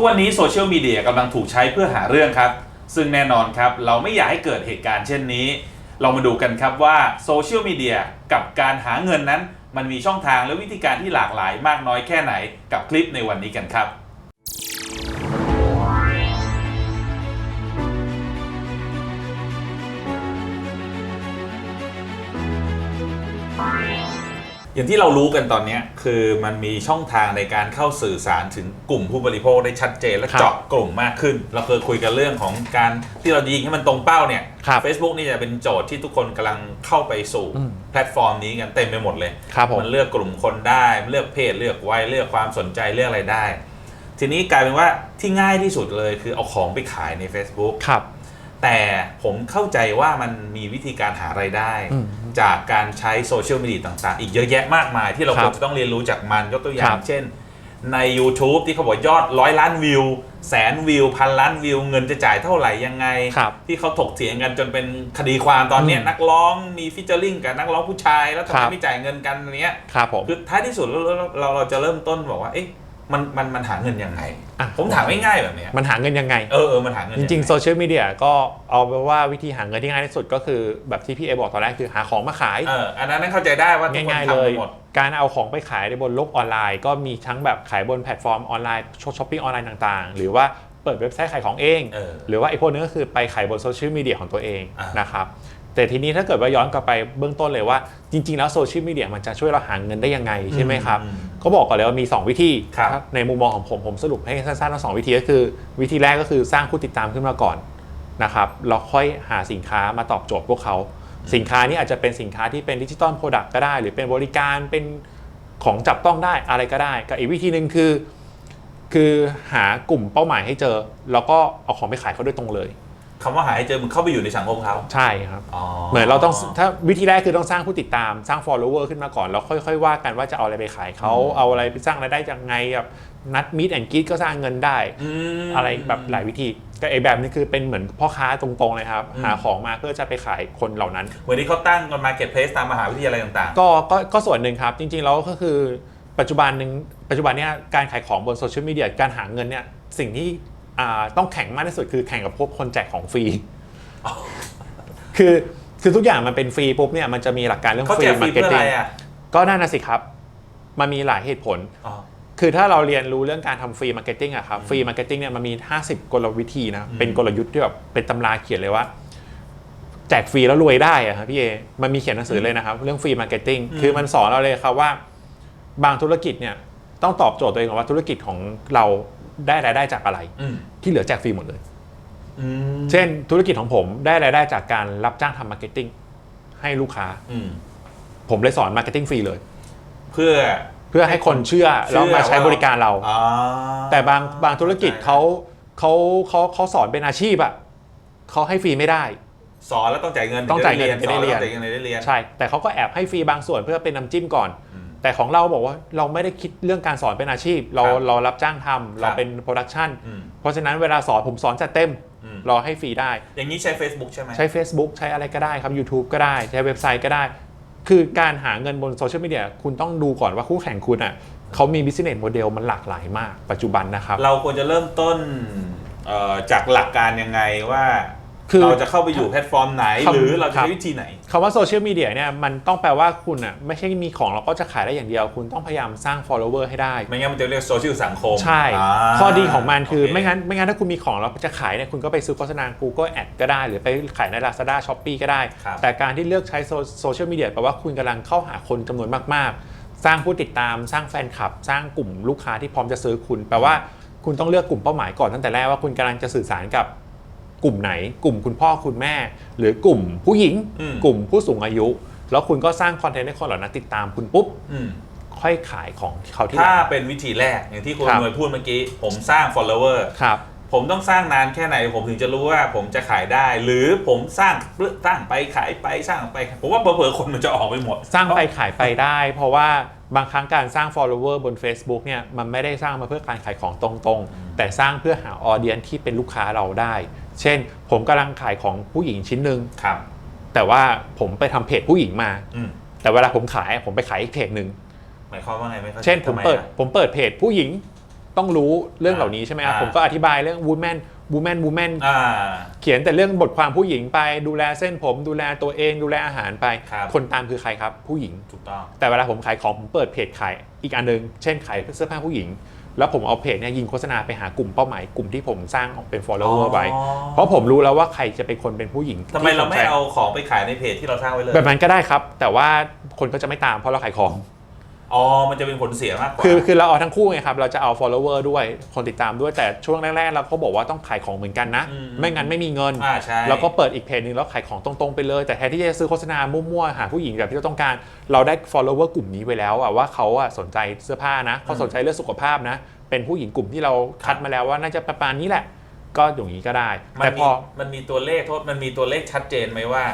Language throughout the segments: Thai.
ทุกวันนี้โซเชียลมีเดียกำลังถูกใช้เพื่อหาเรื่องครับ ซึ่งแน่นอนครับ เราไม่อยากให้เกิดเหตุการณ์เช่นนี้ เรามาดูกันครับว่าโซเชียลมีเดียกับการหาเงินนั้น มันมีช่องทางและวิธีการที่หลากหลายมากน้อยแค่ไหนกับคลิปในวันนี้กันครับ อย่างที่เรารู้กันตอนเนี้ยคือมันมีช่องทางในการเข้าสื่อสารถึงกลุ่มผู้บริโภคได้ชัดเจนและครับเจาะกลุ่มมากขึ้น เราเคยคุยกันเรื่องของการที่เรายิงให้มันตรงเป้าเนี่ยครับ Facebook นี่จะเป็นโจทย์ที่ทุกคนกำลังเข้าไปสู่อืมแพลตฟอร์มนี้กันเต็มไปหมดเลยครับผมมันเลือกกลุ่มคนได้ เลือกเพศเลือกวัยเลือกความสนใจเลือกอะไรได้ ทีนี้กลายเป็นว่าที่ง่ายที่สุดเลยคือเอาของไปขายใน Facebook ครับ แต่ผมเข้าใจว่ามันมีวิธีการหารายได้อืมจากการใช้โซเชียลมีเดียต่างๆ อีกเยอะแยะมากมายที่เราครัควบรจะต้องเรียนรู้จากมันยกตัวอย่าคง รับ เช่น ใน YouTube ที่เขาบอกยอดร้อยล้านวิว แสนวิว พันล้านวิว เงินจะจ่ายเท่าไหร่ยังไง ครับที่เขาถกเถียงกันจนเป็นคดีความตอนเนี้ยอืมนักร้องมีฟิชเจอริงกับนักร้องผู้ชายแล้วทำครัไมบไม่จ่ายเงินกันอะไรเนี้ย ครับผม คือท้ายที่สุดเราเราเราเราจะเริ่มต้นบอกว่า เอ๊ะ มันมันมันหาเงินยังไง อะ ผมถามง่ายๆแบบเนี้ยมันหาเงินยังไง เออเออมันหาเงินจยัไริงๆโซเชียลมีเดียก็เอาไปนว่าวิธีหาเงินที่ง่ายที่สุดก็คือแบบที่พี่เอบอกตอนแรกคือหาของมาขาย เอออันนั้นเข้าใจได้ว่าทุกคนง่ายๆทำเลกัยนหมด การเอาของไปขายในบนโลกออนไลน์ ก็มีทั้งแบบขายบนแพลตฟอร์มออนไลน์ช้อปปิ้งออนไลน์ต่างๆ หรือว่าเปิดเว็บไซต์ขายของเอง เออหรือว่าไอ้พวกนี้ก็คือไปขายบนโซเชียลมีเดียของตัวเองอ่าน นะครับ แต่ทีนี้ถ้าเกิดว่าย้อนกลับไปเบื้องต้นเลยว่า จริง ๆ แล้วโซเชียลมีเดียมันจะช่วยเราหาเงินได้ยังไงใช่ไหมครับ อื มเขาบอกก่อนเลยว่ามี 2 วิธี ครับในมุมมองของผมผมสรุปให้สั้นๆทั้งสองวิธีก็คือ วิธีแรกก็คือสร้างผู้ติดตามขึ้นมาก่อนนะครับแล้วค่อยหาสินค้ามาตอบโจทย์พวกเขา สินค้านี้อาจจะเป็นสินค้าที่เป็นดิจิตอลโปรดักต์ก็ได้ หรือเป็นบริการเป็นของจับต้องได้อะไรก็ได้กับอีกวิธีหนึ่งคือ คือหากลุ่มเป้าหมายให้เจอ แล้วก็เอาของไปขายเขาโดยตรงเลย คำว่าหาให้เจอมึงเข้าไปอยู่ในสังคมเขาใช่ครับ อ๋อ เหมือนเราต้องถ้าวิธีแรกคือต้องสร้างผู้ติดตามสร้าง follower ขึ้นมาก่อนแล้วค่อยๆว่ากันว่าจะเอาอะไรไปขายเขาเอาอะไรไปสร้างรายได้จากไงแบบนัดมิดแอนกีดก็สร้างเงินได้ ม อะไรแบบหลายวิธีก็ไอแบบนี้คือเป็นเหมือนพ่อค้าตรงๆเลยครับ อืม หาของมาเพื่อจะไปขายคนเหล่านั้นเหมือนที่เขาตั้งกันมาเก็ตเพลสตามมหาวิทยาลัยต่าง ก็ก็ก็ส่วนหนึ่งครับ จริงๆแล้วก็คือปัจจุบันหนึ่งปัจจุบันเนี้ยการขายของบนโซเชียลมีเดียการหาเงินเนี่ยสิ่งที่อ่า ต้องแข่งมากที่สุดคือแข่งกับพวกคนแจกของฟรี คือคือทุกอย่างมันเป็นฟรีปุ๊บเนี่ยมันจะมีหลักการๆเรื่องเขาฟรีแจกฟมารีร์เก็ตเพื่ออะติ้ไรงอะก็นั่นนะสิครับ มันมีหลายเหตุผลอ๋อคือถ้าเราเรียนรู้เรื่องการทำฟรีมาร์เก็ตติ้งอะครับฟรีมาร์เก็ตติ้งเนี่ยมันมี 50 กลวิธีนะอืมเป็นกลยุทธ์ที่แบบเป็นตำราเขียนเลยว่า แจกฟรีแล้วรวยได้อะครับพี่เอ มันมีเขียนหนังสือเลยนะครับ เรื่องฟรีมาร์เก็ตติ้งคือมันสอนเราเลยครับว่า บางธุรกิจเนี่ยต้องตอบโจทย์ตัวเองก่อนว่าธุรกิจของเรา ได้รายได้จากอะไร อืมที่เหลือแจกฟรีหมดเลย อืมเช่น ธุรกิจของผมได้รายได้จากการรับจ้างทำมาร์เก็ตติ้งให้ลูกค้า อืมผมเลยสอนมาร์เก็ตติ้งฟรีเลย เพื่อ เพื่อให้คนเชื่อแล้วมาใช้บริการเราอ๋อแต่บางบางธุรกิจเขาเขาเขาเขาสอนเป็นอาชีพอะเขาให้ฟรีไม่ได้ สอนแล้วต้องจ่ายเงินต้องจ่ายเงินสถึอนงจะได้แล้วเรียนต้องจ่ายเงินถึงได้เรียน ใช่ แต่เขาก็แอบให้ฟรีบางส่วนเพื่อเป็นน้ำจิ้มก่อน อืม แต่ของเราบอกว่าเราไม่ได้คิดเรื่องการสอนเป็นอาชีพ เราครับเรารับจ้างทำเราเป็นโปรดักชันอืม เพราะฉะนั้นเวลาสอนผมสอนจัดเต็มอืมรอให้ฟรีได้ อย่างนี้ใช้ Facebook ใช่ไหม ใช้ Facebook ใช้อะไรก็ได้ครับ YouTube ก็ได้ ใช้เว็บไซต์ก็ได้ คือการหาเงินบนโซเชียลมีเดียคุณต้องดูก่อนว่าคู่แข่งคุณอะเขามี business model มันหลากหลายมากปัจจุบันนะครับ เราควรจะเริ่มต้นเอ่อจากหลักการยังไงว่า คือเราจะเข้าไปอยู่แพลตฟอร์มไหนครับหรือเราจะครับใช้วิธีไหนคำว่าโซเชียลมีเดียเนี่ยมันต้องแปลว่าคุณอะไม่ใช่มีของเราก็จะขายได้อย่างเดียว คุณต้องพยายามสร้าง follower ให้ได้ ไม่งั้นมันจะเรียกโซเชียลสังคม ใช่าข้อดีของมันคือโเไม่งั้นไม่งั้นถ้าคุณมีของแล้วจะขายเนี่ยคุณก็ไปซื้อโฆษณา Google Ad ก็ได้ หรือไปขายใน Lazada Shopee ก็ได้ครับแต่การที่เลือกใช้โซเชียลมีเดียแปลว่าคุณกำลังเข้าหาคนจำนวนมากๆ สร้างผู้ติดตามสร้างแฟนคลับ สร้างกลุ่มลูกค้าที่พร้อมจะซื้อคุณ แปลว่าคุณต้องเลือกกลุ่มเป้าหมายก่อนตั้งแต่แรกว่าคุณกำลังจะสื่อสารกับ กลุ่มไหน กลุ่มคุณพ่อคุณแม่ หรือกลุ่มผู้หญิง อืม กลุ่มผู้สูงอายุ แล้วคุณก็สร้างคอนเทนต์ให้คนเหล่านั้นติดตามคุณปุ๊บ อืม ค่อยขายของที่เขาที่ถ้าร้านเป็นวิธีแรกอย่างที่คุณครับ หน่วยพูดเมื่อกี้ ผมสร้าง follower ครับ ผมต้องสร้างนานแค่ไหน ผมถึงจะรู้ว่าผมจะขายได้ หรือผมสร้างสร้างไปขายไปสร้างไป ผมว่าเผลอๆคนมันจะออกไปหมดสร้างไปขายไปได้ เพราะว่าบางครั้งการสร้าง follower บน Facebook เนี่ยมันไม่ได้สร้างมาเพื่อการขายของตรงๆ แต่สร้างเพื่อหาออเดียนที่เป็นลูกค้าเราได้ เช่น ผมกำลังขายของผู้หญิงชิ้นหนึ่งครับแต่ว่าผมไปทำเพจผู้หญิงมาอืมแต่เวลาผมขายผมไปขายอีกเพจหนึ่งหมายความว่าไงไม่เข้าใจเช่นผมทำไเปิดอะผมเปิดเพจผู้หญิงต้องรู้เรื่องเหล่านี้ใช่ไหมครับอ่าผมก็อธิบายเรื่อง woman woman woman อ่าเขียนแต่เรื่องบทความผู้หญิงไปดูแลเส้นผม ดูแลตัวเอง ดูแลอาหารไปครับคนตามคือใครครับ ผู้หญิงถูกต้องแต่เวลาผมขายของผมเปิดเพจขายอีกอันหนึง เช่นขายเสื้อผ้าผู้หญิง แล้วผมเอาเพจเนี่ยยิงโฆษณาไปหากลุ่มเป้าหมายกลุ่มที่ผมสร้างเป็น follower ไว้อ๋อเพราะผมรู้แล้วว่าใครจะเป็นคนเป็นผู้หญิงทำไมเราที่สนไม่ใจเอาของไปขายในเพจที่เราสร้างไว้เลย แบบนั้นก็ได้ครับ แต่ว่าคนก็จะไม่ตามเพราะเราขายของ อ๋อ มันจะเป็นผลเสียมากกว่า คือคือเราเอาทั้งคู่ไงครับ เราจะเอา follower ด้วย คนติดตามด้วย แต่ช่วงแรกๆเราก็บอกว่าต้องขายของเหมือนกันนะ อืม ไม่งั้นไม่มีเงิน อ่าใช่แล้วก็เปิดอีกเพจหนึ่งแล้วขายของตรงๆไปเลย แต่แทนที่จะซื้อโฆษณามั่วๆ หาผู้หญิงแบบที่เราต้องการ เราได้ follower กลุ่มนี้ไว้แล้วอะว่าเขาอะสนใจเสื้อผ้านะเขาสนใจเรื่องสุขภาพนะ เป็นผู้หญิงกลุ่มที่เราคัดมาแล้วว่าน่าจะประมาณนี้แหละ ก็อย่างนี้ก็ได้ มันแต่พมีอมันมีตัวเลขโทษ มันมีตัวเลขชัดเจนไหมว่า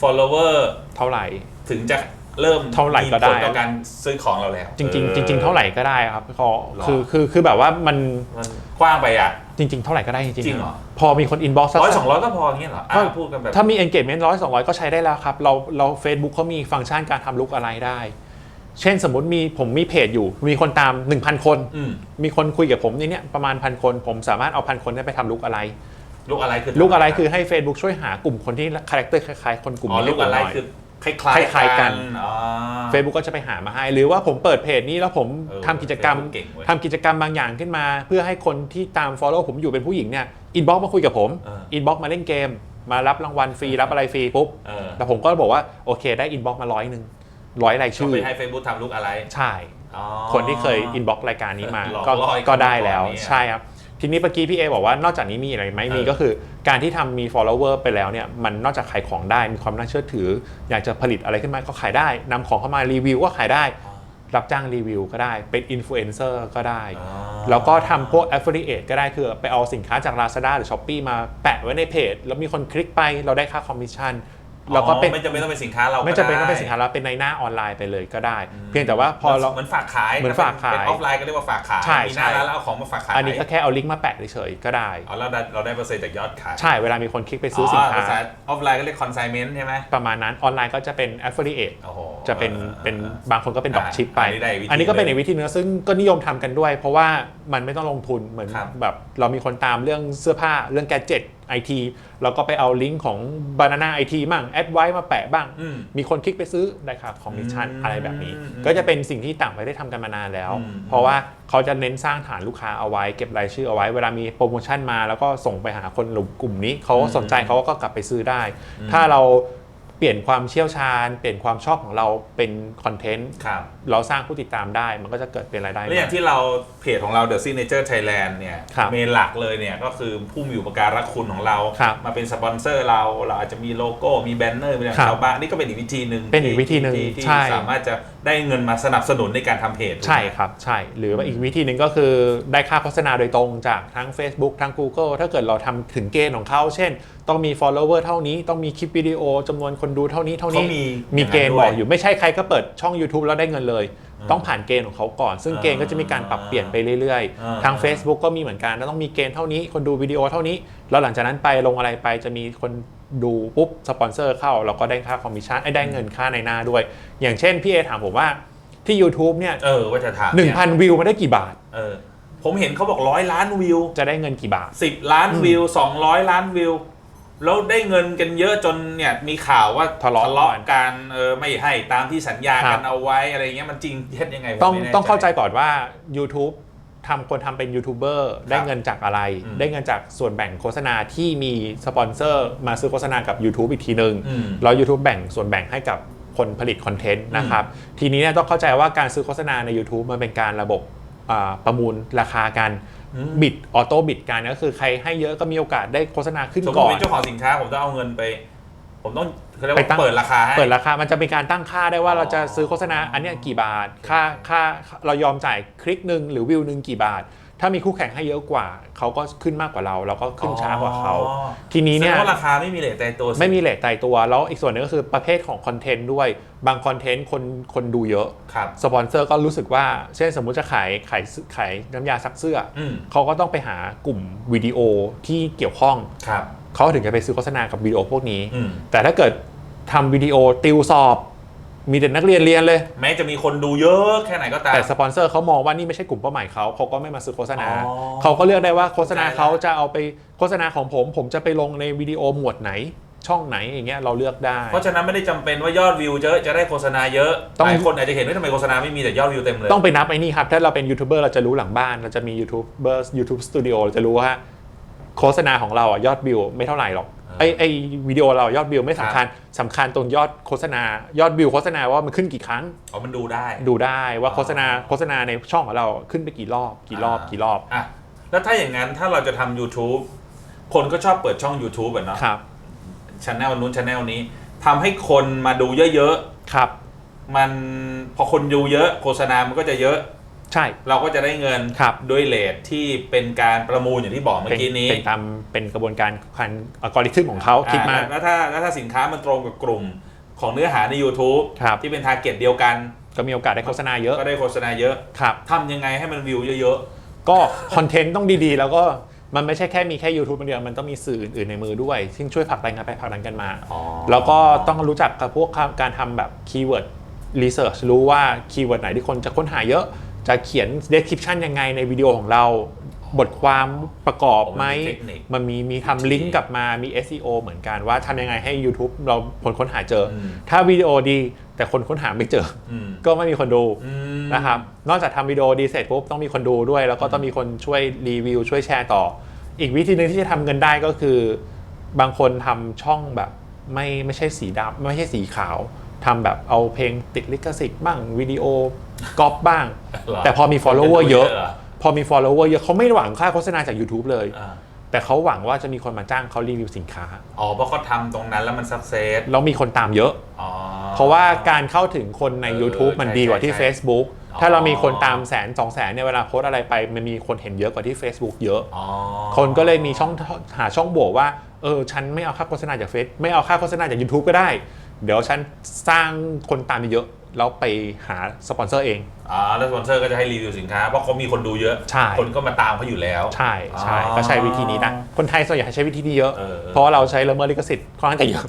follower เท่าไหร่ ถึงจะ เริ่มเท่าไหร่ก็ได้ มีผลต่อการซื้อของเราแล้วจริงออๆจริง ๆ เท่าไหร่ก็ได้ครับพอหรอคือคือคือแบบว่ามันมันกว้างไปอะ จริง ๆ เท่าไหร่ก็ได้จริงๆจริงเหรอ พอมีคน inbox สักร้อยสองร้อยก็พออย่างเงี้ยเหรออะก็พูดกันแบบถ้ามี engagement ร้อยสองร้อยก็ใช้ได้แล้วครับ เราเรา Facebook เขามีฟังก์ชันการทำลุกอะไรได้ เช่นสมมติมีผมมีเพจอยู่ มีคนตาม 1,000 คน อืมมีคนคุยกับผมในเนี้ยประมาณพันคน ผมสามารถเอาพันคนนี้ไปทำลุกอะไร ลูกอะไรคือลุกอะไรคือให้ Facebook ช่วยหากลุ่มคนที่คาแรคเตอร์คล้ายๆคนกลุ่มอ๋อนี้ลูกอะไรให้ผมหน่ย คือ คล้ายๆคล้ายๆกัน อ๋อ Facebook ก็จะไปหามาให้ หรือว่าผมเปิดเพจนี้แล้วผมเออทำกิจกรรม Facebook เก่งเว้ยทำกิจกรรมบางอย่างขึ้นมา เพื่อให้คนที่ตาม Follow ผมอยู่เป็นผู้หญิงเนี่ยอินบ็อกมาคุยกับผมเอออินบ็อกมาเล่นเกม มารับรางวัลฟรีรับอะไรฟรีปุ๊บเออ แต่ผมก็บอกว่าโอเคได้อินบ็อกมาร้อยหนึ่งร้อยรายก็ชื่อ ไปให้ Facebook ทำลูกอะไรใช่ อ๋อ คนที่เคยอินบ็อกรายการนี้มาหลอกก็ล่อให้ก็ได้แล้วคนก่อนเนี่ย ใช่ครับ ทีนี้เมื่อกี้พี่เอบอกว่านอกจากนี้มีอะไรไหมเออมีก็คือการที่ทำมี follower ไปแล้วเนี่ยมันนอกจากขายของได้มีความน่าเชื่อถือ อยากจะผลิตอะไรขึ้นมาก็ขายได้นำของเข้ามารีวิวก็ขายได้ รับจ้างรีวิวก็ได้เป็นอินฟลูเอนเซอร์ก็ได้อ๋อแล้วก็ทำพวก affiliate ก็ได้คือไปเอาสินค้าจาก Lazada หรือ Shopee มาแปะไว้ในเพจ แล้วมีคนคลิกไปเราได้ค่าคอมมิชชั่น แล้วก็เป็นอ๋อไม่จำเป็นต้องเป็นสินค้าเราไม่จำเป็นก็ต้องได้เป็นสินค้าเราเป็นในหน้าออนไลน์ไปเลยก็ได้อืมเพียงแต่ว่าพอเราเหมือนฝากขายเหมือนฝากขายเป็นออฟไลน์ก็เรียกว่าฝากขายใช่มีหน้าใช่ร้านแล้วเอาของมาฝากขายอันนี้ก็แค่เอาลิงก์มาแปะเฉยๆก็ได้อ๋อเราได้เราได้เปอร์เซ็นต์จากยอดขายใช่เวลามีคนคลิกไปซื้อสินค้าภาษาออฟไลน์ก็เรียก consignment ใช่ไหมประมาณนั้นออนไลน์ก็จะเป็น affiliate โอ้โหจะเป็นออเป็นออบางคนก็เป็นดอกชิปไป อันนี้ได้วิธีอันนี้ก็เป็นเลยอีกวิธีนึงซึ่งก็นิยมทำกันด้วย เพราะว่ามันไม่ต้องลงทุนเหมือนครับแบบเรามีคนตามเรื่องเสื้อผ้าเรื่องแกจิต ไอทีเราก็ไปเอาลิงก์ของ Banana IT มั่งแอดไว้มาแปะบ้าง อืม มีคนคลิกไปซื้อได้ค่าคอมมิชชั่นอืมอะไรแบบนี้ อืมก็จะเป็นสิ่งที่ต่างประเทศทำกันมานานแล้ว อืม เพราะว่าเขาจะเน้นสร้างฐานลูกค้าเอาไว้เก็บรายชื่อเอาไว้ เวลามีโปรโมชั่นมาแล้วก็ส่งไปหาคนกลุ่มนี้เขาสนใจเขาก็กลับไปซื้อได้ ถ้าเรา เปลี่ยนความเชี่ยวชาญ เปลี่ยนความชอบของเราเป็นคอนเทนต์ครับ เราสร้างผู้ติดตามได้ มันก็จะเกิดเป็นรายได้แล้วอย่างที่เราเพจของเรา The Signature Thailand เนี่ย ครับเมนหลักเลยเนี่ย ก็คือผู้มีอุปการะคุณของเรา ครับ มาเป็นสปอนเซอร์เรา เราอาจจะมีโลโก้ มีแบนเนอร์มีอะไรขครัองบเราบ้างนี่ก็เป็นอีกวิธีหนึ่งเป็นอีกวิธีหนึ่งที่ที่ใช่ สามารถจะได้เงินมาสนับสนุนในการทำเพจถูกไหม ใช่ครับ ใช่ หรือว่าอีกวิธีหนึ่งก็คือได้ค่าโฆษณาโดยตรงจากทั้ง Facebook ทั้ง Google ถ้าเกิดเราทำถึงเกณฑ์ของเขา เช่น ต้องมี follower เท่านี้ ต้องมีคลิปวิดีโอจำนวนคนดูเท่านี้เท่านี้เขามีมีเกณฑ์อย่างนั้นด้วยบอกอยู่ไม่ใช่ใครก็เปิดช่อง YouTube แล้วได้เงินเลยอืมต้องผ่านเกณฑ์ของเขาก่อน ซึ่งเกณฑ์ก็จะมีการปรับเปลี่ยนไปเรื่อยอ่าๆทาง Facebook ก็มีเหมือนกันแล้วต้องมีเกณฑ์เท่านี้คนดูวิดีโอเท่านี้แล้วหลังจากนั้นไปลงอะไรไปจะมีคนดูปุ๊บสปอนเซอร์เข้าเราก็ได้ค่าคอมมิชชั่นไอ้ได้เงินค่าในหน้าด้วย อย่างเช่นพี่เอถามผมว่าที่ YouTube เนี่ยเออว่าจะถามหนึ่งเยพันวิวมาได้กี่บาทเออผมเห็นเขาบอกร้อยล้านวิว จะได้เงินกี่บาทสิบล้านวิวสองร้อยล้านวิว แล้วได้เงินกันเยอะจนเนี่ยมีข่าวว่าทะเลาะกันกันเออไม่ให้ตามที่สัญญาครักับนเอาไว้อะไรเงี้ยมันจริงเท็จยังไงผมต้องไม่แน่ต้องเข้าใจก่อนว่า YouTube ทำคนทำเป็นยูทูบเบอร์ได้เงินจากอะไรอืมได้เงินจากส่วนแบ่งโฆษณาที่มีสปอนเซอร์มาซื้อโฆษณากับ YouTube อีกทีหนึ่งอืมแล้ว YouTube แบ่งส่วนแบ่งให้กับคนผลิตคอนเทนต์นะครับ ทีนี้เนี่ยต้องเข้าใจว่าการซื้อโฆษณาใน YouTube มันเป็นการระบบอ่าประมูลราคากันอืม บิดออโต้บิดกันก็คือใครให้เยอะก็มีโอกาสได้โฆษณาขึ้นสมมก่ติอน เป็นเจ้าของสินค้าผมต้องเอาเงินไป ผมต้องเขาเรียกไปว่าตั้งเปิดราคาให้ เปิดราคา มันจะเป็นการตั้งค่าได้ว่าอ๋อ เราจะซื้อโฆษณาอันเนี้ยกี่บาท ค่าค่าเรายอมจ่ายคลิกหนึ่งหรือวิวหนึ่งกี่บาท ถ้ามีคู่แข่งให้เยอะกว่า เขาก็ขึ้นมากกว่าเรา เราก็ขึ้นช้ากว่าเขาอ๋อทีนี้เนี่ยแสดงว่าราคาไม่มีเลทแต่ตัวสิไม่มีเลทตายตัว แล้วอีกส่วนหนึงก็คือประเภทของคอนเทนต์ด้วย บางคอนเทนต์คนคนดูเยอะครับสปอนเซอร์ก็รู้สึกว่า เช่นสมมุติจะขายขายขายน้ำยาซักเสื้อออืมเขาก็ต้องไปหากลุ่มวิดีโอที่เกี่ยวข้องครับเขาถึงจะไปซื้อโฆษณากับวิดีโอพวกนี้อืมแต่ถ้าเกิดทำวิดีโอติวสอบ มีแต่นักเรียนเรียนเลย แม้จะมีคนดูเยอะแค่ไหนก็ตาม แต่สปอนเซอร์เขามองว่านี่ไม่ใช่กลุ่มเป้าหมายเขาเขาก็ไม่มาซื้อโฆษณา อ๋อ เขาก็เลือกได้ว่าโฆษณาได้ละเขาจะเอาไปโฆษณาของผม ผมจะไปลงในวิดีโอหมวดไหน ช่องไหนอย่างเงี้ยเราเลือกได้ เพราะฉะนั้นไม่ได้จำเป็นว่ายอดวิวเยอะจะได้โฆษณาเยอะต้อง หลายคนอาจจะเห็นว่าทำไมโฆษณาไม่มีแต่ยอดวิวเต็มเลย ต้องไปนับไอ้นี่ครับ ถ้าเราเป็นยูทูบเบอร์เราจะรู้หลังบ้าน เราจะมียูทูบเบอร์ยูทูบสตูดิโอเราจะรู้ว่าโฆษณาของเราอะยอดวิวไม่เท่าไหร่หรอก ไอไอวิดีโอเรายอดวิวไม่สำคัญสำคัญตรงยอดโฆษณายอดวิวโฆษณาว่ามันขึ้นกี่ครั้งอ๋อมันดูได้ดูได้ว่าอ๋อโฆษณาโฆษณาในช่องของเราขึ้นไปกี่รอบ กี่รอบอ่ากี่รอบอะแล้วถ้าอย่างนั้นถ้าเราจะทำ YouTube คนก็ชอบเปิดช่อง YouTube อะเนาะครับชแนลนู้นชแนลนี้ทำให้คนมาดูเยอะครับๆมันพอคนดูเยอะ โฆษณามันก็จะเยอะ ใช่ เราก็จะได้เงินครับ ด้วยเลทที่เป็นการประมูลอย่างที่บอกเมื่เป็อนกี้นี้เป็นตามเป็นกระบวนการคันอัลกอริทึมของเขาคิดมา อ่แล้วถ้าแล้วถ้าสินค้ามันตรงกับกลุ่มของเนื้อหาใน YouTube ครับ ที่เป็นทาร์เก็ตเดียวกัน ก็มีโอกาสได้โฆษณาเยอะก็ได้โฆษณาเยอะครับ ทำยังไงให้มันวิวเยอะก็คอนเทนต์ต้องดีๆ แล้วก็มันไม่ใช่แค่มีแค่ YouTube คนเดียวมันต้องมีสื่ออื่นๆในมือด้วย ซึ่งช่วยผลักดันกันไปผลักดันกันมาๆอ๋อแล้วก็ต้องรู้จักกับพวกการทำแบบคีย์เวิร์ดรีเสิร์ชรู้ว่าคีย์เวิร์ดไหนที่คนจะค้นหาเยอะ จะเขียน description ยังไงในวิดีโอของเรา บทความประกอบไหมเทคนิคมันมีมีทำลิงก์กลับมามี SEO เหมือนกันว่าทำยังไงให้ YouTube เราคนค้นหาเจออม ถ้าวิดีโอดีแต่คนค้นหาไม่เจอ อืมก็ไม่มีคนดูอืม นะครับนอกจากทำวิดีโอดีเสร็จปุ๊บต้องมีคนดูด้วย แล้วก็ต้องมีคนช่วยรีวิวช่วยแชร์ต่อ อีกวิธีหนึ่งที่จะทำเงินได้ก็คือ บางคนทำช่องแบบไม่ไม่ใช่สีดำไม่ใช่สีขาว ทำแบบเอาเพลงติดลิขสิทธิ์บ้างวิดีโอก๊อปบ้างเหรอแต่พอมี follower เยอะ หรพอมี follower เยอะเขาไม่หวังค่าโฆษณาจาก YouTube เลย อ่าแต่เขาหวังว่าจะมีคนมาจ้างเขารีวิวสินค้า อ๋อเพราะเขาทำตรงนั้นแล้วมันสักเซสแล้วมีคนตามเยอะ อ๋อ เพราะว่าการเข้าถึงคนใน เออ YouTube มันใช่ดีกว่าที่ใช่ Facebook อ๋อ ถ้าเรามีคนตามแสนสองแสนเนี่ยเวลาโพสต์อะไรไป มันมีคนเห็นเยอะกว่าที่ Facebook เยอะ อ๋อคนก็เลยมีช่องหาช่องโหว่ว่าเออฉันไม่เอาค่าโฆษณาจากเฟซไม่เอาค่าโฆษณาจาก YouTube ก็ได้ เดี๋ยวฉันสร้างคนตามเยอะแล้วไปหาสปอนเซอร์เองอ๋อแล้วสปอนเซอร์ก็จะให้รีวิวสินค้า เพราะเขามีคนดูเยอะ ใช่ คนก็มาตามเขาอยู่แล้ว ใช่ใช่อ๋อก็ใช้วิธีนี้นะคนไทยส่วนใหญ่ใช้วิธีนี้เยอะ เออ เพราะว่าเราใช้ละเมิดลิขสิทธิ์ค่อนข้างจะเยอะ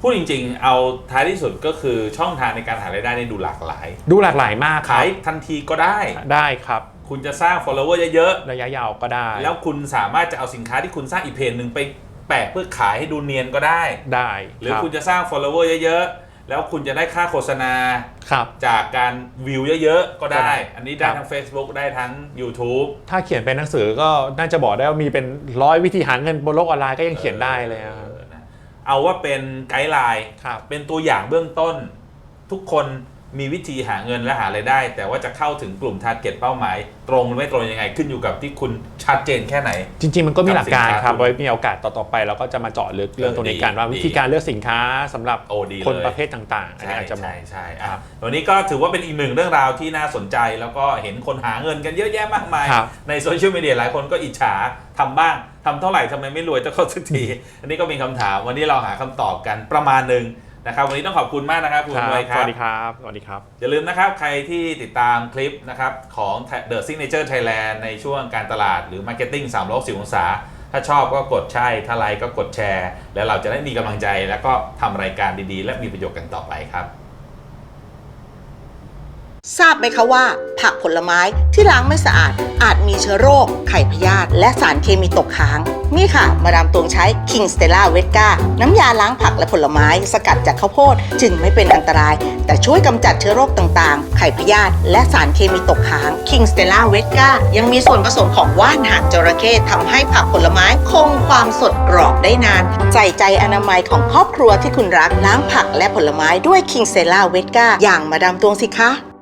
พูดจริงๆ เอาท้ายที่สุดก็คือช่องทางในการหารายได้เนี่ยดูหลากหลาย ดูหลากหลายมากครัขาบยทันทีก็ได้ ได้ครับ คุณจะสร้าง follower เยอะระยะยาวก็ได้ ๆ แล้วคุณสามารถจะเอาสินค้าที่คุณสร้างอีกเพจหนึ่งไป แปะเพื่อขายให้ดูเนียนก็ได้ ได้หรือครับคุณจะสร้าง follower เยอะๆ แล้วคุณจะได้ค่าโฆษณา ครับ จากการวิวเยอะๆ ก็ก็ได้ได้ อันนี้ได้ครับทั้ง Facebook ได้ทั้ง YouTube ถ้าเขียนเป็นหนังสือก็น่าจะบอกได้ว่ามีเป็นร้อยวิธีหาเงินบนโลกออนไลน์ก็ยังเขียนได้เลยอะครับออนะเอาว่าเป็นไกด์ไลน์ครับเป็นตัวอย่างเบื้องต้น ทุกคน มีวิธีหาเงินและหารายได้ แต่ว่าจะเข้าถึงกลุ่มทาร์เก็ตเป้าหมาย ตรงหรือไม่ตรงยังไง ขึ้นอยู่กับที่คุณชัดเจนแค่ไหน จริง ๆ มันก็มีหลักการกับสินค้าครับคุณไว้มีโอกาสต่อๆไปเราก็จะมาเจาะลึกเรื่องตรงนี้กันดีว่าดีวิธีการเลือกสินค้าสำหรับโอ้ดีคนเลยประเภทต่างๆอันนี้ใช่อาจจะมอใช่งใช่อะครับวันนี้ก็ถือว่าเป็นอีกหนึ่งเรื่องราวที่น่าสนใจ แล้วก็เห็นคนหาเงินกันเยอะแยะมากมายครับในโซเชียลมีเดียหลายคนก็อิจฉาทำบ้างทำเท่าไหร่ทำไมไม่รวยจะเข้าสักที อันนี้ก็มีคำถามวันนี้เราหาคำตอบกันประมาณหนึ่ง นะครับวันนี้ต้องขอบคุณมากนะครับคุณครัรวยบคสรับวัสดีครับ สวัสดีครับ อย่าลืมนะครับใครที่ติดตามคลิปนะครับของ The Signature Thailand ในช่วงการตลาดหรือ Marketing 360องศา ถ้าชอบก็กดใช่ ถ้าไลค์ก็กดแชร์ แล้วเราจะได้มีกำลังใจแล้วก็ทำรายการดีๆ และมีประโยชน์กันต่อไปครับ ทราบไหมคะว่า ผักผลไม้ที่ล้างไม่สะอาด อาจมีเชื้อโรค ไข่พยาธิและสารเคมีตกค้าง นี่ค่ะ มาดามตวงใช้ King Stella v e t g a น้ำยาล้างผักและผลไม้ สกัดจากข้าวโพด จึงไม่เป็นอันตราย แต่ช่วยกำจัดเชื้อโรคต่างๆ ไข่พยาธิและสารเคมีตกค้าง King Stella v e t g a ยังมีส่วนผสมของว่านหางจระเข้ทำให้ผักผลไม้คงความสดกรอบได้นาน ใส่ใจอนามัยของครอบครัวที่คุณรักล้างผักและผลไม้ด้วย King Stella v e t g a อย่างมาดามตวงสิคะ